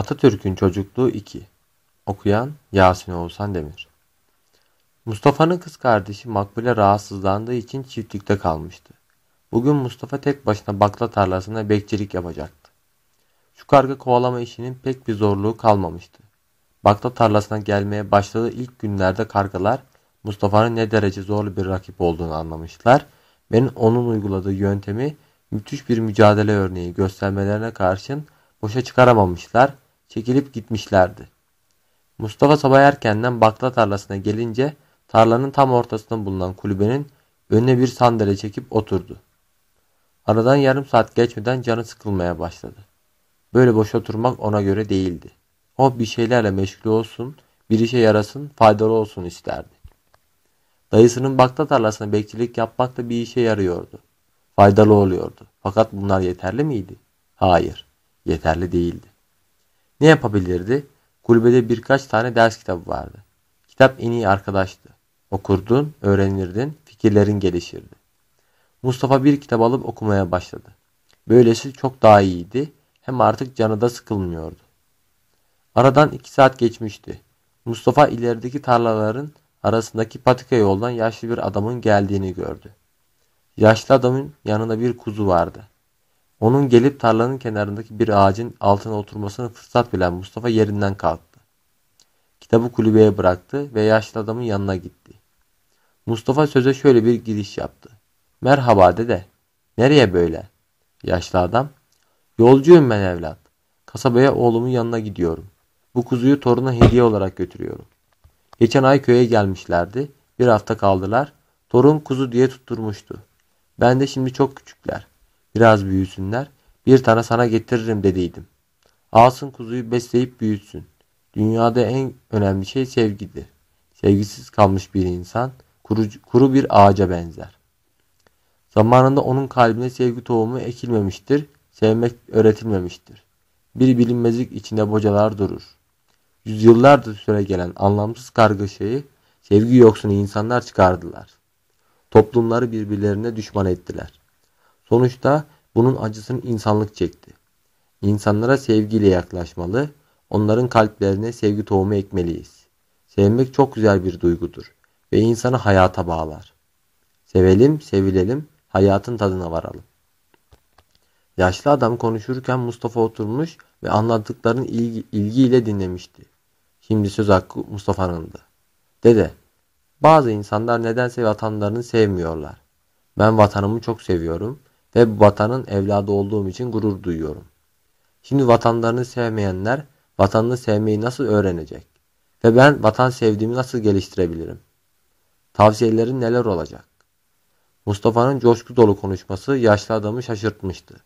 Atatürk'ün Çocukluğu 2 Okuyan Yasin Oğuzhan Demir Mustafa'nın kız kardeşi Makbule rahatsızlandığı için çiftlikte kalmıştı. Bugün Mustafa tek başına bakla tarlasında bekçilik yapacaktı. Şu karga kovalama işinin pek bir zorluğu kalmamıştı. Bakla tarlasına gelmeye başladığı ilk günlerde kargalar Mustafa'nın ne derece zorlu bir rakip olduğunu anlamışlar ve onun uyguladığı yöntemi müthiş bir mücadele örneği göstermelerine karşın boşa çıkaramamışlar çekilip gitmişlerdi. Mustafa sabah erkenden bakla tarlasına gelince tarlanın tam ortasında bulunan kulübenin önüne bir sandalye çekip oturdu. Aradan yarım saat geçmeden canı sıkılmaya başladı. Böyle boş oturmak ona göre değildi. O bir şeylerle meşgul olsun, bir işe yarasın, faydalı olsun isterdi. Dayısının bakla tarlasına bekçilik yapmak da bir işe yarıyordu. Faydalı oluyordu. Fakat bunlar yeterli miydi? Hayır, yeterli değildi. Ne yapabilirdi? Kulübede birkaç tane ders kitabı vardı. Kitap en iyi arkadaştı. Okurdun, öğrenirdin, fikirlerin gelişirdi. Mustafa bir kitap alıp okumaya başladı. Böylesi çok daha iyiydi. Hem artık canı da sıkılmıyordu. Aradan iki saat geçmişti. Mustafa ilerideki tarlaların arasındaki patika yoldan yaşlı bir adamın geldiğini gördü. Yaşlı adamın yanında bir kuzu vardı. Onun gelip tarlanın kenarındaki bir ağacın altına oturmasını fırsat bilen Mustafa yerinden kalktı. Kitabı kulübeye bıraktı ve yaşlı adamın yanına gitti. Mustafa söze şöyle bir giriş yaptı. Merhaba dede. Nereye böyle? Yaşlı adam. Yolcuyum ben evlat. Kasabaya oğlumun yanına gidiyorum. Bu kuzuyu toruna hediye olarak götürüyorum. Geçen ay köye gelmişlerdi. Bir hafta kaldılar. Torun kuzu diye tutturmuştu. Ben de şimdi çok küçükler. Biraz büyüsünler. Bir tane sana getiririm dediydim. Alsın kuzuyu besleyip büyütsün. Dünyada en önemli şey sevgidir. Sevgisiz kalmış bir insan kuru, kuru bir ağaca benzer. Zamanında onun kalbine sevgi tohumu ekilmemiştir, sevmek öğretilmemiştir. Bir bilinmezlik içinde bocalar durur. Yüzyıllardır süre gelen anlamsız kargaşayı sevgi yoksunu insanlar çıkardılar. Toplumları birbirlerine düşman ettiler. Sonuçta bunun acısını insanlık çekti. İnsanlara sevgiyle yaklaşmalı, onların kalplerine sevgi tohumu ekmeliyiz. Sevmek çok güzel bir duygudur ve insanı hayata bağlar. Sevelim, sevilelim, hayatın tadına varalım. Yaşlı adam konuşurken Mustafa oturmuş ve anlattıklarını ilgi, ilgiyle dinlemişti. Şimdi söz hakkı Mustafa'nındı. Dede, bazı insanlar nedense vatanlarını sevmiyorlar. Ben vatanımı çok seviyorum ve bu vatanın evladı olduğum için gurur duyuyorum. Şimdi vatanlarını sevmeyenler vatanını sevmeyi nasıl öğrenecek? Ve ben vatan sevdiğimi nasıl geliştirebilirim? Tavsiyelerin neler olacak? Mustafa'nın coşku dolu konuşması yaşlı adamı şaşırtmıştı.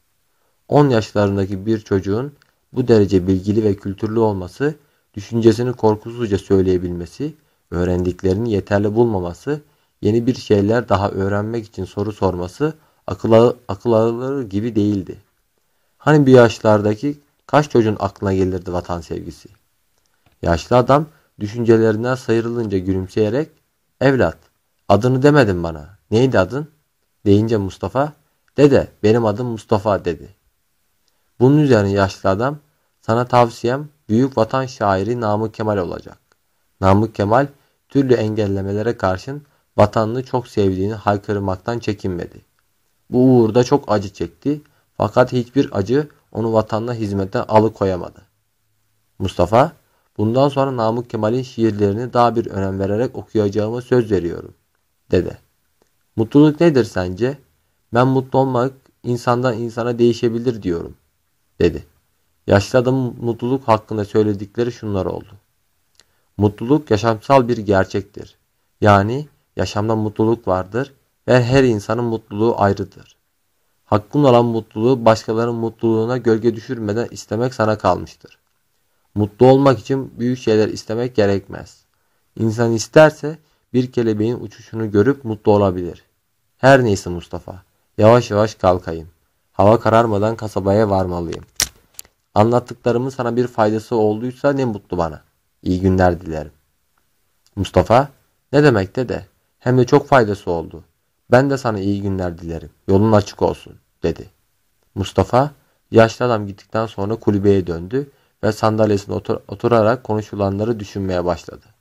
10 yaşlarındaki bir çocuğun bu derece bilgili ve kültürlü olması, düşüncesini korkusuzca söyleyebilmesi, öğrendiklerini yeterli bulmaması, yeni bir şeyler daha öğrenmek için soru sorması akıl, akıl gibi değildi. Hani bir yaşlardaki kaç çocuğun aklına gelirdi vatan sevgisi? Yaşlı adam düşüncelerinden sıyrılınca gülümseyerek evlat adını demedin bana. Neydi adın? Deyince Mustafa dede benim adım Mustafa dedi. Bunun üzerine yaşlı adam sana tavsiyem büyük vatan şairi Namık Kemal olacak. Namık Kemal türlü engellemelere karşın vatanını çok sevdiğini haykırmaktan çekinmedi. Bu uğurda çok acı çekti fakat hiçbir acı onu vatanına hizmetten alıkoyamadı. Mustafa, bundan sonra Namık Kemal'in şiirlerini daha bir önem vererek okuyacağıma söz veriyorum, dedi. Mutluluk nedir sence? Ben mutlu olmak insandan insana değişebilir diyorum, dedi. Yaşlı adamın mutluluk hakkında söyledikleri şunlar oldu. Mutluluk yaşamsal bir gerçektir. Yani yaşamda mutluluk vardır ve her insanın mutluluğu ayrıdır. Hakkın olan mutluluğu başkalarının mutluluğuna gölge düşürmeden istemek sana kalmıştır. Mutlu olmak için büyük şeyler istemek gerekmez. İnsan isterse bir kelebeğin uçuşunu görüp mutlu olabilir. Her neyse Mustafa, yavaş yavaş kalkayım. Hava kararmadan kasabaya varmalıyım. Anlattıklarımın sana bir faydası olduysa ne mutlu bana. İyi günler dilerim. Mustafa, ne demek dede? Hem de çok faydası oldu. Ben de sana iyi günler dilerim. Yolun açık olsun dedi. Mustafa yaşlı adam gittikten sonra kulübeye döndü ve sandalyesine otur oturarak konuşulanları düşünmeye başladı.